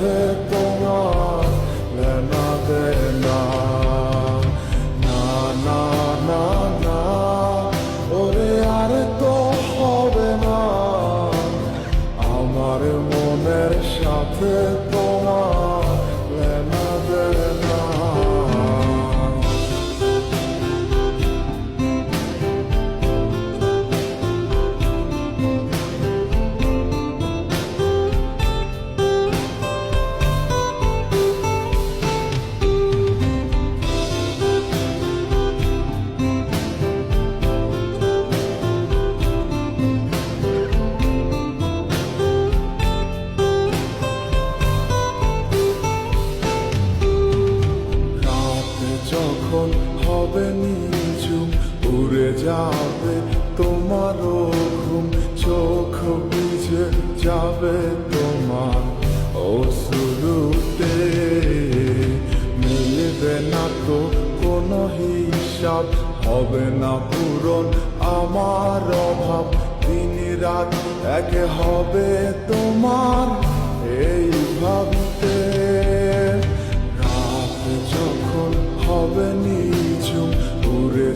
সাথে তোমার হবে নিঝুম, উড়ে যাবে তোমারও ঘুম, চোখ বুঝে যাবে তোমার অসুরুতে মিলবে না তো কোনো হিসাব, হবে না পূরণ আমার অভাব। দিন রাত এক হবে তোমার এই ভাবতে। রাত যখন হবে উড়ে